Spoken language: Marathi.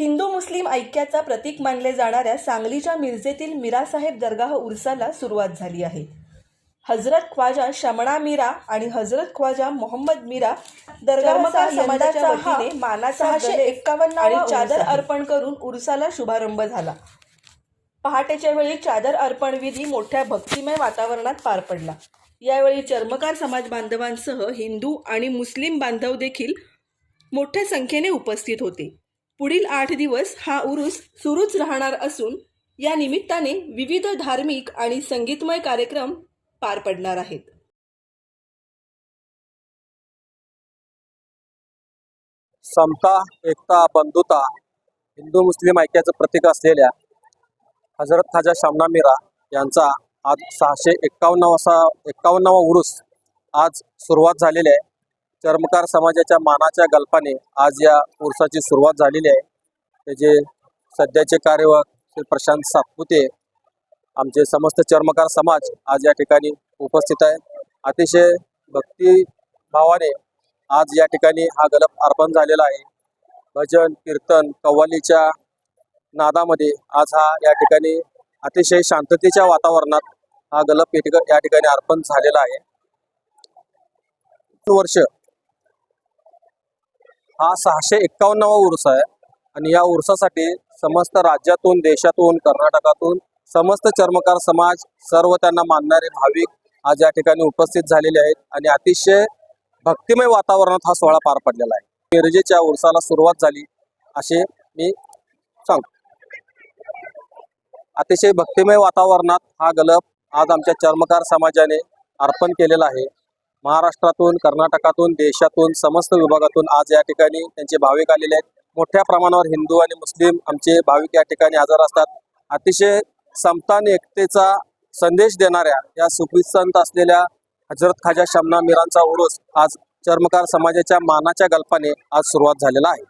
मुस्लिम ऐक्याचा प्रतीक मानले जाणाऱ्या सांगलीच्या मिरजेतील मीरासाहेब दर्गाह उर्साला सुरुवात झाली आहे. हजरत ख्वाजा शमणा मीरा आणि हजरत ख्वाजा मोहम्मद मीरा दरगाह समाजाच्या वतीने मानाचा सहाशे एक्कावन्न आणि चादर अर्पण करून उर्साला शुभारंभ झाला. पहाटेच्या वेळी चादर अर्पण विधी मोठ्या भक्तिमय वातावरणात पार पडला. यावेळी चर्मकार समाज बांधवांसह हिंदू आणि मुस्लिम बांधव देखील मोठ्या संख्येने उपस्थित होते. पुढील आठ दिवस हा उरूस सुरूच राहणार असून या निमित्ताने विविध धार्मिक आणि संगीतमय कार्यक्रम पार पडणार आहेत. समता एकता बंधुता हिंदू मुस्लिम ऐक्याचं प्रतीक असलेल्या हजरत खाजा शामना मीरा यांचा आज सहाशे एक्कावन्नावा एक्कावन्नावा उरूस आज सुरुवात झालेली आहे. चर्मकार समाजाच्या मानाच्या गल्पाने आज या कोर्साची सुरुवात झालेली आहे. त्याचे सध्याचे कार्यवाह श्री प्रशांत सातपुते आमचे समस्त चर्मकार समाज आज या ठिकाणी उपस्थित आहे. अतिशय भक्तिभावाने आज या ठिकाणी हा गलप अर्पण झालेला आहे. भजन कीर्तन कव्वालीच्या नादामध्ये आज हा या ठिकाणी अतिशय शांततेच्या वातावरणात हा गलप ठिका- या ठिकाणी अर्पण झालेला आहे. वर्ष हा सहाशे एक्कावन्नावा उर्स आहे. आणि या उर्सासाठी समस्त राज्यातून देशातून कर्नाटकातून समस्त चर्मकार समाज सर्व त्यांना मानणारे भाविक आज या ठिकाणी उपस्थित झालेले आहेत. आणि अतिशय भक्तिमय वातावरणात हा सोहळा पार पडलेला आहे. मिरजेच्या उर्साला सुरुवात झाली. असे मी सांगतो. अतिशय भक्तिमय वातावरणात हा गलप आज आमच्या चर्मकार समाजाने अर्पण केलेला आहे. महाराष्ट्रातून कर्नाटकातून देशातून समस्त विभागातून आज या ठिकाणी त्यांचे भाविक आलेले आहेत. मोठ्या प्रमाणावर हिंदू आणि मुस्लिम आमचे भाविक या ठिकाणी हजर असतात. अतिशय समतान एकतेचा संदेश देणाऱ्या या सुप्रसंत असलेल्या हजरत खाजा शमना मीरांचा उरूस आज चर्मकार समाजाच्या मानाच्या गल्पाने आज सुरुवात झालेला आहे.